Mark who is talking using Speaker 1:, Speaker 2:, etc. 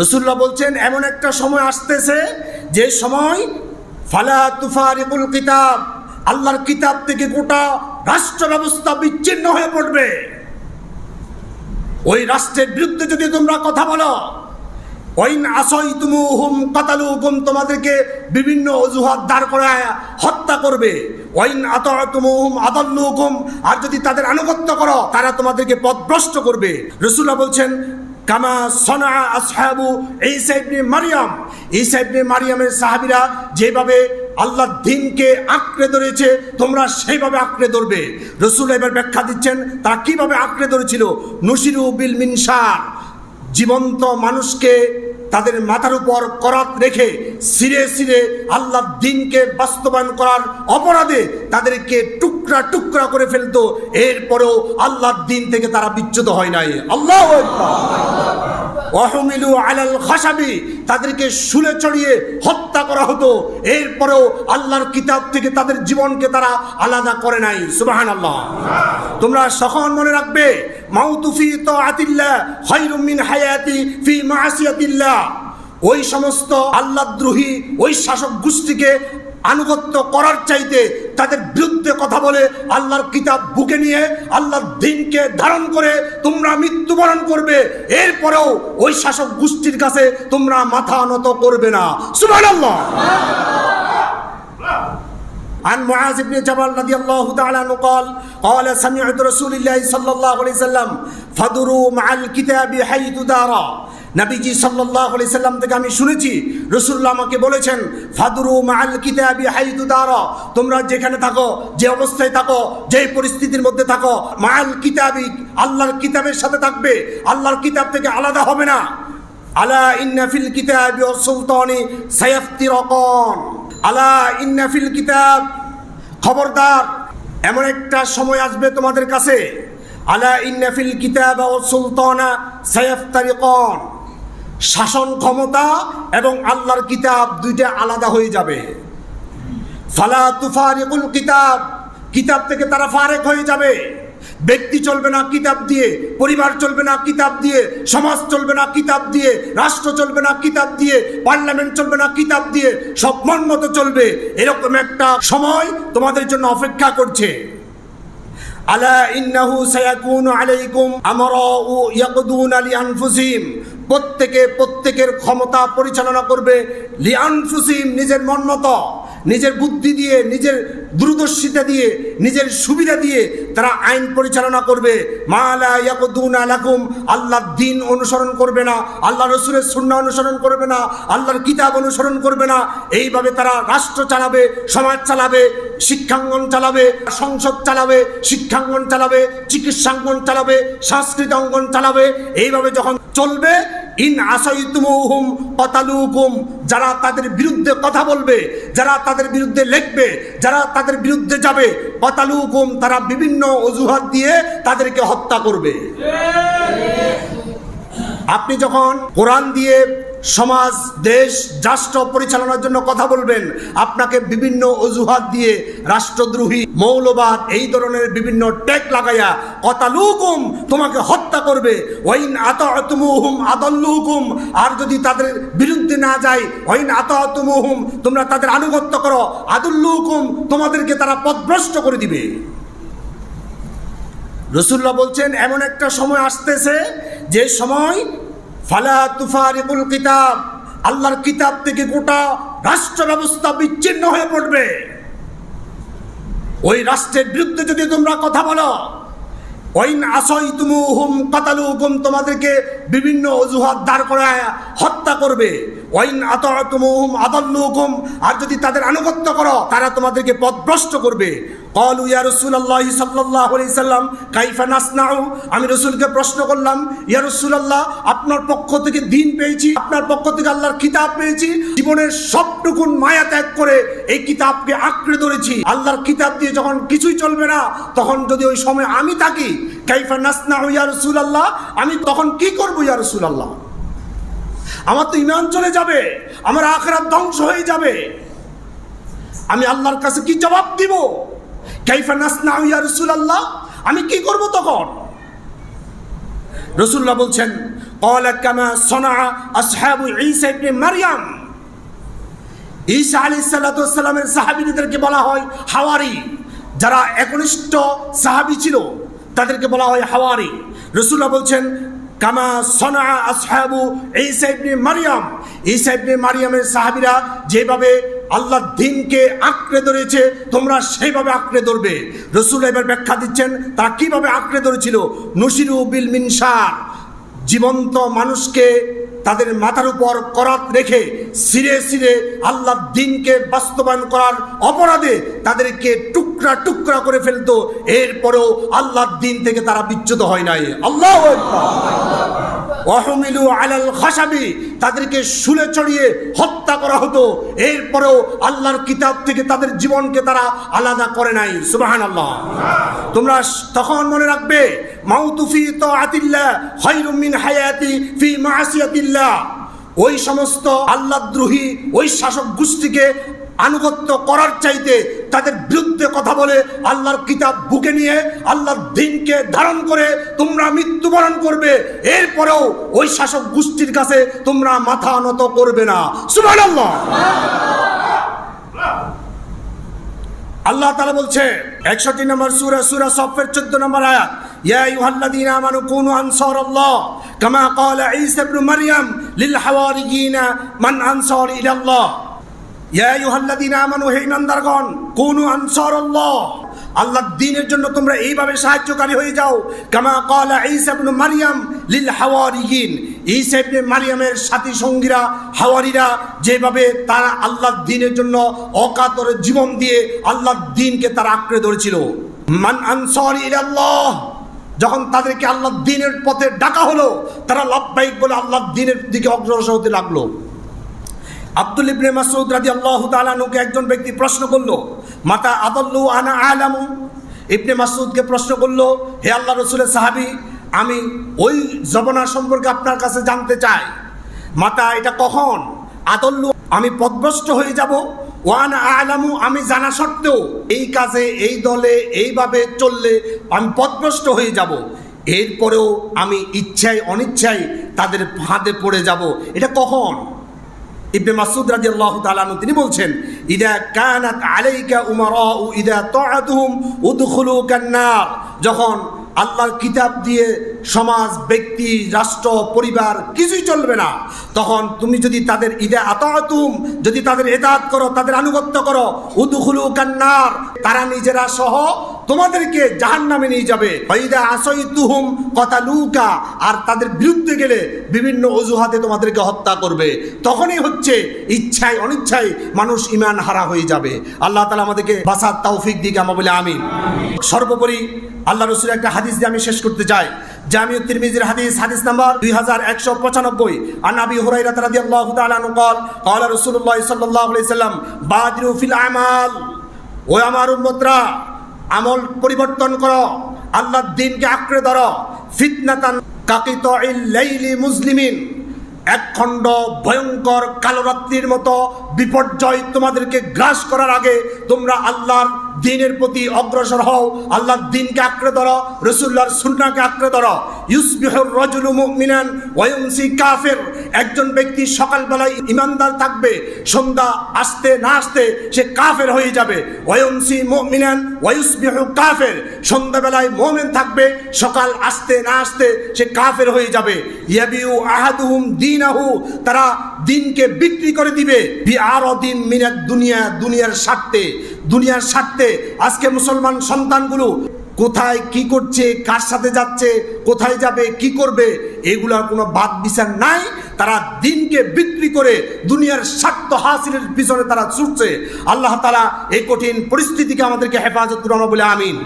Speaker 1: রসুল্লাহ বলছেন, এমন একটা সময় আসতেছে যে সময় ফালা তুফারিকুল কিতাব, আল্লাহর কিতাব থেকে গোটা রাষ্ট্র ব্যবস্থা বিচ্ছিন্ন হয়ে পড়বে। ওই রাষ্ট্রের বিরুদ্ধে যদি তোমরা কথা বলো, ওইন আসই তুমু হুম কাতালু হুকুম তোমাদেরকে বিভিন্ন অজুহাত দাঁড় করায় হত্যা করবে। ওইন আত তুমু হুম আদাল্লু হুকুম আর যদি তাদের আনুগত্য করো, তারা তোমাদেরকে পথভ্রষ্ট করবে। রসুল্লাহ বলছেন কামা সনা আসহাবু এই সাইবনে মারিয়াম। এই সাইবনে মারিয়ামের সাহাবিরা যেভাবে আল্লাহ দিনকে আঁকড়ে ধরেছে, তোমরা সেইভাবে আঁকড়ে ধরবে। রসুল এবার ব্যাখ্যা দিচ্ছেন, তারা কীভাবে আঁকড়ে ধরেছিল? নসিরু বিল মিনসার জীবন্ত মানুষকে তাদের মাথার উপর করাত রেখে সিরে সিরে আল্লাহ দিনকে বাস্তবায়ন করার অপরাধে তাদেরকে টুকরা টুকরা করে ফেলতো। এরপরেও আল্লাহর দিন থেকে তারা বিচ্যুত হয় নাই। আল্লাহ অহমিলু আলাল খাসাবি তাদেরকে শুলে চড়িয়ে হত্যা করা হতো। এরপরেও আল্লাহর কিতাব থেকে তাদের জীবনকে তারা আলাদা করে নাই। সুবাহান আল্লাহ তোমরা সখন মনে রাখবে মাউতুফি তো আতিল্লা মিন হায়াতি ফি মাসিয়াতিল্লাহ। ওই সমস্ত আল্লাহদ্রোহী, ওই শাসক গোষ্ঠীকে আনুগত্য করার চাইতে তাদের বিরুদ্ধে কথা বলে আল্লাহর কিতাব বুকে নিয়ে আল্লাহর দিনকে ধারণ করে তোমরা মৃত্যুবরণ করবে এরপরেও ওই শাসক গোষ্ঠীর কাছে তোমরা মাথা নত করবে না সুবহানাল্লাহ عن معاذ بن جبل رضي الله تعالى عنه قال قال سمعت رسول الله صلى الله عليه وسلم فدروا مع الكتاب حيث دارا নবীজি সাল্লাল্লাহু আলাইহি সাল্লাম থেকে আমি শুনেছি, রাসূলুল্লাহ আমাকে বলেছেন, ফাদুরু মাআল কিতাবি হাইতু দারা, তোমরা যেখানে থাকো, যে অবস্থায় থাকো, যে পরিস্থিতির মধ্যে থাকো, মাআল কিতাবি, আল্লাহর কিতাবের সাথে থাকবে, আল্লাহর কিতাব থেকে আলাদা হবে না। আলা ইন্না ফিল কিতাবি ওয়াস সুলতানি সায়াফতিরাকান। আলা ইন্না ফিল কিতাব, খবরদার, এমন একটা সময় আসবে তোমাদের কাছে। আলা ইন্না ফিল কিতাব ও সুলতানা সায়াফতারিকান। শাসন ক্ষমতা এবং আল্লাহর কিতাব দুইটা আলাদা হয়ে যাবে। ফালা তুফারিকুল কিতাব কিতাব থেকে তারা ফারেক হয়ে যাবে। ব্যক্তি চলবে না কিতাব দিয়ে, পরিবার চলবে না কিতাব দিয়ে, সমাজ চলবে না কিতাব দিয়ে, রাষ্ট্র চলবে না কিতাব দিয়ে, পার্লামেন্ট চলবে না কিতাব দিয়ে, সব মন মতো চলবে। এরকম একটা সময় তোমাদের জন্য অপেক্ষা করছে। আলা ইন্নাহু সায়াকুনু আলাইকুম আমরাউ ইয়াকদুনা লিআনফুসিহিম প্রত্যেকে প্রত্যেকের ক্ষমতা পরিচালনা করবে লিয়ানফুসিম নিজের মন মতো। নিজের বুদ্ধি দিয়ে, নিজের দূরদর্শিতা দিয়ে, নিজের সুবিধা দিয়ে তারা আইন পরিচালনা করবে। মালা ইয়াকুদুনা লাকুম, আল্লাহর দিন অনুসরণ করবে না আল্লাহ রসুলের সুন্নাহ অনুসরণ করবে না, আল্লাহর কিতাব অনুসরণ করবে না। এইভাবে তারা রাষ্ট্র চালাবে, সমাজ চালাবে, শিক্ষাঙ্গন চালাবে, সংসদ চালাবে, শিক্ষাঙ্গন চালাবে, চিকিৎসাঙ্গন চালাবে, সাংস্কৃতিক অঙ্গন চালাবে। এইভাবে যখন চলবে ইন আসাইতুমুহুম কতালুকুম যারা তাদের বিরুদ্ধে কথা বলবে যারা তাদের বিরুদ্ধে লিখবে যারা তাদের বিরুদ্ধে যাবে কতালুকুম তারা বিভিন্ন অজুহাত দিয়ে তাদেরকে হত্যা করবে। আপনি যখন কোরআন দিয়ে সমাজ, দেশ, রাষ্ট্র পরিচালনার জন্য কথা বলবেন। আপনাকে বিভিন্ন অজুহাত দিয়ে রাষ্ট্রদ্রোহী, মৌলবাদ, এই ধরনের বিভিন্ন টেক লাগাইয়া কতালুকুম তোমাকে হত্যা করবে। ওইন আতমুহুম আদল্লুকুম। আর যদি তাদের বিরুদ্ধে না যায় ওইন আতমুহুম তোমরা তাদের আনুগত্য করো। আদুল্লুকুম, তোমাদেরকে তারা পথভ্রষ্ট করে দিবে। রসুল্লাহ বলছেন, এমন একটা সময় আসতেছে, যে সময় ফালা তুফারিকুল কিতাব, আল্লাহর কিতাব থেকে গোটা রাষ্ট্র ব্যবস্থা বিচ্ছিন্ন হয়ে পড়বে। ওই রাষ্ট্রের বিরুদ্ধে যদি তোমরা কথা বলো, ওইন আসই তুমু হুম কাতালু হুকুম তোমাদেরকে বিভিন্ন অজুহাত দাঁড় করায় হত্যা করবে। ওইন আত তুমু হুম আর যদি তাদের আনুগত্য করো, তারা তোমাদেরকে পথভ্রষ্ট করবে। কল ইয়া রসুল্লাহ সাল্লাহ সাল্লাম, কাইফা নাসনাউ? আমি রসুলকে প্রশ্ন করলাম, ইয়া রসুল্লাহ আপনার পক্ষ থেকে দিন পেয়েছি, আপনার পক্ষ থেকে আল্লাহর কিতাব পেয়েছি, জীবনের সবটুকুন মায়া ত্যাগ করে এই কিতাবকে আঁকড়ে ধরেছি। আল্লাহর কিতাব দিয়ে যখন কিছুই চলবে না, তখন যদি ওই সময় আমি থাকি, কাইফা নাসনাউ ইয়া রসুল্লাহ আমি তখন কি করব ইয়া রসুল্লাহ আমার তো ইমান চলে যাবে, আমার আখরা ধ্বংস হয়ে যাবে। আমি আল্লাহর কাছে কি জবাব দিব? কাইফা নাসনা ইয়া আল্লাহ আমি কি করব তখন? রসুল্লাহ বলছেন, ক্বালা কামা সোনা আসহাবু ঈসা ইবনে মারইয়াম। ঈসা আলাইহিস সালাতু সালামের সাহাবীদেরকে বলা হয় হাওয়ারি। যারা একনিষ্ঠ সাহাবী ছিল, তাদেরকে বলা হয় হাওয়ারি। রসুল্লাহ বলছেন কামা সনা আসহাবু ঈসা ইবনে মারিয়াম। ঈসা ইবনে মারিয়ামের সাহাবিরা যেভাবে আল্লাহর দিনকে আঁকড়ে ধরেছে, তোমরা সেইভাবে আঁকড়ে ধরবে। রসুল এবার ব্যাখ্যা দিচ্ছেন, তারা কীভাবে আঁকড়ে ধরেছিল? নসিরু বিল মিনসার জীবন্ত মানুষকে তাদের মাথার উপর করাত রেখে সিরে সিরে আল্লাহ দিনকে বাস্তবায়ন করার অপরাধে তাদেরকে টুকরা টুকরা করে ফেলতো। এরপরেও আল্লাহ দিন থেকে তারা বিচ্যুত হয় নাই। আল্লাহ অহমিলু আলাল খাসাবি, তাদেরকে শুলে চড়িয়ে হত্যা করা হতো। এরপরেও আল্লাহর কিতাব থেকে তাদের জীবনকে তারা আলাদা করে নাই। সুবাহান আল্লাহ তোমরা তখন মনে রাখবে মাউতুফি তো আতিল্লা হৈরুমিন হায়াতি ফি মাসিয়াতিল্লাহ। ওই সমস্ত আল্লাহদ্রোহী, ওই শাসক গোষ্ঠীকে আনুগত্য করার চাইতে তাদের বিরুদ্ধে কথা বলে আল্লাহর কিতাব বুকে নিয়ে আল্লাহর দিনকে ধারণ করে তোমরা মৃত্যুবরণ করবে এরপরেও ওই শাসক গোষ্ঠীর কাছে তোমরা মাথা নত করবে না সুবহানাল্লাহ আল্লাহ তালা বলছে একষট্টি নম্বর সুরা সুরা সফের চোদ্দ নম্বর আয়াত يا أيها الذين آمنوا كونوا أنصار الله كما قال عيسى ابن مريم للحواريين من أنصار إلى الله জন্য তোমরা এইভাবে সাহায্যকারী হয়ে যাও। মারিয়ামের হাওয়ারিরা যেভাবে তারা আল্লাহ দিনের জন্য অকাতর জীবন দিয়ে আল্লাহ দিনকে তারা আঁকড়ে ধরেছিল। মান যখন তাদেরকে আল্লাহ দিনের পথে ডাকা হলো, তারা লাভবাহিক বলে আল্লাহ দিনের দিকে অগ্রসর হতে লাগল। আব্দুল ইবনে মাসউদ রাদিয়াল্লাহু তাআলা নুকে একজন ব্যক্তি প্রশ্ন করল, মাতা আদল্লু আনা আলামু? ইবনে মাসুদকে প্রশ্ন করল, হে আল্লাহ রসুলের সাহাবী, আমি ওই জবনা সম্পর্কে আপনার কাছে জানতে চাই। মাতা, এটা কখন? আদল্লু, আমি পদভ্রষ্ট হয়ে যাব। ওয়ান আলামু, আমি জানা সত্ত্বেও এই কাজে, এই দলে, এইভাবে চললে আমি পদভ্রষ্ট হয়ে যাব। এরপরেও আমি ইচ্ছায়, অনিচ্ছায় তাদের ফাঁদে পড়ে যাব। এটা কখন? ইবনে মাসুদ রাজি আল্লাহ তালানু তিনি বলছেন, ইদা কানাত আলাইকা উমার ইদা তাআতুহুম উদ্খুলু কান্নার যখন আল্লাহর কিতাব দিয়ে সমাজ, ব্যক্তি, রাষ্ট্র, পরিবার কিছুই চলবে না। তখন তুমি যদি তাদের ঈদে আতাতুম, যদি তাদের এদাত করো, তাদের আনুগত্য করো, উদখুলু কান্নার, তারা নিজেরা সহ তোমাদেরকে জাহান নামে নিয়ে যাবে। ইদা আসইতুহুম কথালুকা আর তাদের বিরুদ্ধে গেলে বিভিন্ন অজুহাতে তোমাদেরকে হত্যা করবে। তখনই হচ্ছে ইচ্ছায়, অনিচ্ছায় মানুষ ইমান হারা হয়ে যাবে। আল্লাহ তালা আমাদেরকে বাসার তৌফিক দিকে আমা বলে আমি সর্বোপরি আল্লাহ রসুল একটা হাদিস দিয়ে আমি শেষ করতে চাই। জামিউ তিরমিজির হাদিস হাদিস নাম্বার দুই হাজার একশো পঁচানব্বই আন আবি হুরাইরা রাদিয়াল্লাহু তাআলা আনহু قال قال رسول الله صلى الله عليه وسلم بادروا في الاعمال ও আমার উম্মতরা আমল পরিবর্তন করো আল্লাহর দিনকে আঁকড়ে ধরো ফিতনাতান কাকিত লাইলি মুসলিমিন এক খণ্ড ভয়ঙ্কর কালো রাত্রির মতো বিপর্যয় তোমাদেরকে গ্রাস করার আগে তোমরা আল্লাহর দিনের প্রতি অগ্রসর হও। আল্লাহ দিনকে আঁকড়ে ধরো, রসুল্লাহর সুন্নাকে আঁকড়ে ধরো। ইউসবিহুর রজুলু মুমিনান ওয়ায়ুমসি কাফের। একজন ব্যক্তি সকালবেলায় ইমানদার থাকবে, সন্ধ্যা আসতে না আসতে সে কাফের হয়ে যাবে। ওয়ায়ুমসি মুমিনান ওয়ায়ুসবিহু কাফের। সন্ধ্যাবেলায় মুমিন থাকবে, সকাল আসতে না আসতে সে কাফের হয়ে যাবে। ইয়াবিউ আহাদুহুম দিন আহু তারা দিনকে বিক্রি করে দিবে। বি আর দিন মিনাত দুনিয়া, দুনিয়ার স্বার্থে। দুনিয়ার স্বার্থে আজকে মুসলমান সন্তানগুলো কোথায় কি করছে, কার সাথে যাচ্ছে, কোথায় যাবে, কি করবে এগুলার কোনো বাদ বিচার নাই। তারা দিনকে বিক্রি করে দুনিয়ার স্বার্থ হাসিলের পিছনে তারা ছুটছে। আল্লাহ তালা এই কঠিন পরিস্থিতিকে আমাদেরকে হেফাজত করানো বলে আমিন